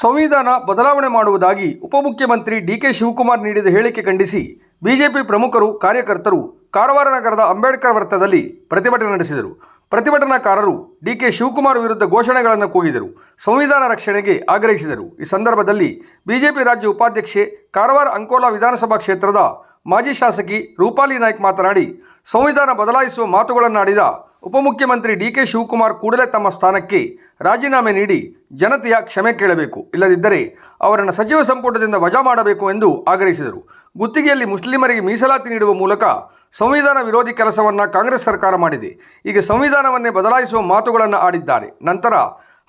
ಸಂವಿಧಾನ ಬದಲಾವಣೆ ಮಾಡುವುದಾಗಿ ಉಪಮುಖ್ಯಮಂತ್ರಿ ಡಿಕೆ ಶಿವಕುಮಾರ್ ನೀಡಿದ ಹೇಳಿಕೆ ಖಂಡಿಸಿ ಬಿಜೆಪಿ ಪ್ರಮುಖರು ಕಾರ್ಯಕರ್ತರು ಕಾರವಾರ ನಗರದ ಅಂಬೇಡ್ಕರ್ ವೃತ್ತದಲ್ಲಿ ಪ್ರತಿಭಟನೆ ನಡೆಸಿದರು. ಪ್ರತಿಭಟನಾಕಾರರು ಡಿಕೆ ಶಿವಕುಮಾರ್ ವಿರುದ್ಧ ಘೋಷಣೆಗಳನ್ನು ಕೂಗಿದರು. ಸಂವಿಧಾನ ರಕ್ಷಣೆಗೆ ಆಗ್ರಹಿಸಿದರು. ಈ ಸಂದರ್ಭದಲ್ಲಿ ಬಿಜೆಪಿ ರಾಜ್ಯ ಉಪಾಧ್ಯಕ್ಷೆ ಕಾರವಾರ ಅಂಕೋಲಾ ವಿಧಾನಸಭಾ ಕ್ಷೇತ್ರದ ಮಾಜಿ ಶಾಸಕಿ ರೂಪಾಲಿ ನಾಯ್ಕ್ ಮಾತನಾಡಿ, ಸಂವಿಧಾನ ಬದಲಾಯಿಸುವ ಮಾತುಗಳನ್ನಾಡಿದ ಉಪಮುಖ್ಯಮಂತ್ರಿ ಡಿ ಕೆ ಶಿವಕುಮಾರ್ ಕೂಡಲೇ ತಮ್ಮ ಸ್ಥಾನಕ್ಕೆ ರಾಜೀನಾಮೆ ನೀಡಿ ಜನತೆಯ ಕ್ಷಮೆ ಕೇಳಬೇಕು. ಇಲ್ಲದಿದ್ದರೆ ಅವರನ್ನು ಸಚಿವ ಸಂಪುಟದಿಂದ ವಜಾ ಮಾಡಬೇಕು ಎಂದು ಆಗ್ರಹಿಸಿದರು. ಗುತ್ತಿಗೆಯಲ್ಲಿ ಮುಸ್ಲಿಮರಿಗೆ ಮೀಸಲಾತಿ ನೀಡುವ ಮೂಲಕ ಸಂವಿಧಾನ ವಿರೋಧಿ ಕೆಲಸವನ್ನು ಕಾಂಗ್ರೆಸ್ ಸರ್ಕಾರ ಮಾಡಿದೆ. ಈಗ ಸಂವಿಧಾನವನ್ನೇ ಬದಲಾಯಿಸುವ ಮಾತುಗಳನ್ನು ಆಡಿದ್ದಾರೆ. ನಂತರ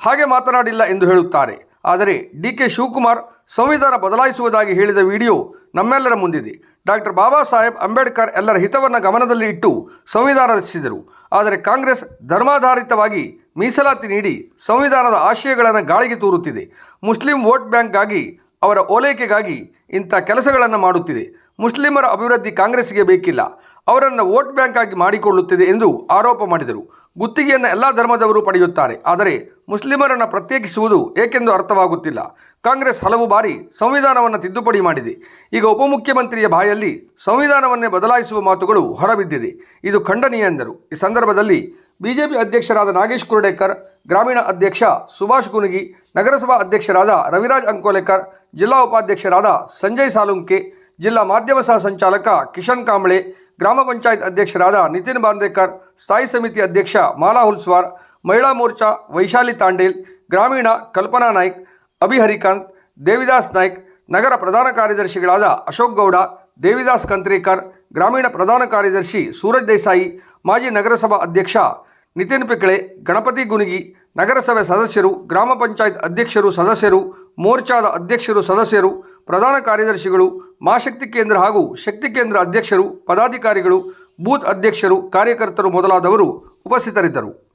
ಹಾಗೆ ಮಾತನಾಡಿಲ್ಲ ಎಂದು ಹೇಳುತ್ತಾರೆ. ಆದರೆ ಡಿ ಕೆ ಶಿವಕುಮಾರ್ ಸಂವಿಧಾನ ಬದಲಾಯಿಸುವುದಾಗಿ ಹೇಳಿದ ವಿಡಿಯೋ ನಮ್ಮೆಲ್ಲರ ಮುಂದಿದೆ. ಡಾಕ್ಟರ್ ಬಾಬಾ ಸಾಹೇಬ್ ಅಂಬೇಡ್ಕರ್ ಎಲ್ಲರ ಹಿತವನ್ನು ಗಮನದಲ್ಲಿ ಇಟ್ಟು ಸಂವಿಧಾನ ರಚಿಸಿದರು. ಆದರೆ ಕಾಂಗ್ರೆಸ್ ಧರ್ಮಾಧಾರಿತವಾಗಿ ಮೀಸಲಾತಿ ನೀಡಿ ಸಂವಿಧಾನದ ಆಶಯಗಳನ್ನು ಗಾಳಿಗೆ ತೂರುತ್ತಿದೆ. ಮುಸ್ಲಿಂ ವೋಟ್ ಬ್ಯಾಂಕ್ಗಾಗಿ ಅವರ ಓಲೈಕೆಗಾಗಿ ಇಂಥ ಕೆಲಸಗಳನ್ನು ಮಾಡುತ್ತಿದೆ. ಮುಸ್ಲಿಮರ ಅಭಿವೃದ್ಧಿ ಕಾಂಗ್ರೆಸ್ಗೆ ಬೇಕಿಲ್ಲ. ಅವರನ್ನು ವೋಟ್ ಬ್ಯಾಂಕ್ ಆಗಿ ಮಾಡಿಕೊಳ್ಳುತ್ತಿದೆ ಎಂದು ಆರೋಪ ಮಾಡಿದರು. ಗುತ್ತಿಗೆಯನ್ನು ಎಲ್ಲ ಧರ್ಮದವರು ಪಡೆಯುತ್ತಾರೆ. ಆದರೆ ಮುಸ್ಲಿಮರನ್ನು ಪ್ರತ್ಯೇಕಿಸುವುದು ಏಕೆಂದು ಅರ್ಥವಾಗುತ್ತಿಲ್ಲ. ಕಾಂಗ್ರೆಸ್ ಹಲವು ಬಾರಿ ಸಂವಿಧಾನವನ್ನು ತಿದ್ದುಪಡಿ ಮಾಡಿದೆ. ಈಗ ಉಪಮುಖ್ಯಮಂತ್ರಿಯ ಬಾಯಲ್ಲಿ ಸಂವಿಧಾನವನ್ನೇ ಬದಲಾಯಿಸುವ ಮಾತುಗಳು ಹೊರಬಿದ್ದಿದೆ. ಇದು ಖಂಡನೀಯ ಎಂದರು. ಈ ಸಂದರ್ಭದಲ್ಲಿ ಬಿಜೆಪಿ ಅಧ್ಯಕ್ಷರಾದ ನಾಗೇಶ್ ಕುರ್ಡೇಕರ್, ಗ್ರಾಮೀಣ ಅಧ್ಯಕ್ಷ ಸುಭಾಷ್ ಕುನುಗಿ ನಗರಸಭಾ ಅಧ್ಯಕ್ಷರಾದ ರವಿರಾಜ್ ಅಂಕೋಲೆಕರ್, ಜಿಲ್ಲಾ ಉಪಾಧ್ಯಕ್ಷರಾದ ಸಂಜಯ್ ಸಾಲುಂಕೆ, ಜಿಲ್ಲಾ ಮಾಧ್ಯಮ ಸಹ ಸಂಚಾಲಕ ಕಿಶನ್ ಕಾಂಬ್ಳೆ ಗ್ರಾಮ ಪಂಚಾಯತ್ ಅಧ್ಯಕ್ಷರಾದ ನಿತಿನ್ ಬಾಂದೇಕರ್ ಸ್ಥಾಯಿ ಸಮಿತಿ ಅಧ್ಯಕ್ಷ ಮಾಲಾ ಹುಲ್ಸ್ವಾರ್, ಮಹಿಳಾ ಮೋರ್ಚಾ ವೈಶಾಲಿ ತಾಂಡೇಲ್, ಗ್ರಾಮೀಣ ಕಲ್ಪನಾ ನಾಯ್ಕ್ ಅಭಿಹರಿಕಾಂತ್ ದೇವಿದಾಸ್ ನಾಯ್ಕ್, ನಗರ ಪ್ರಧಾನ ಕಾರ್ಯದರ್ಶಿಗಳಾದ ಅಶೋಕ್ ಗೌಡ, ದೇವಿದಾಸ್ ಕಂತ್ರೇಕರ್, ಗ್ರಾಮೀಣ ಪ್ರಧಾನ ಕಾರ್ಯದರ್ಶಿ ಸೂರಜ್ ದೇಸಾಯಿ, ಮಾಜಿ ನಗರಸಭಾ ಅಧ್ಯಕ್ಷ ನಿತಿನ್ ಪಿಕ್ಳೆ, ಗಣಪತಿ ಗುನಿಗಿ ನಗರಸಭೆ ಸದಸ್ಯರು, ಗ್ರಾಮ ಪಂಚಾಯತ್ ಅಧ್ಯಕ್ಷರು ಸದಸ್ಯರು, ಮೋರ್ಚಾದ ಅಧ್ಯಕ್ಷರು ಸದಸ್ಯರು, ಪ್ರಧಾನ ಕಾರ್ಯದರ್ಶಿಗಳು ಮಾಶಕ್ತಿ ಕೇಂದ್ರ ಹಾಗೂ ಶಕ್ತಿ ಕೇಂದ್ರ ಅಧ್ಯಕ್ಷರು ಪದಾಧಿಕಾರಿಗಳು ಬೂತ್ ಅಧ್ಯಕ್ಷರು ಕಾರ್ಯಕರ್ತರು ಮೊದಲಾದವರು ಉಪಸ್ಥಿತರಿದ್ದರು.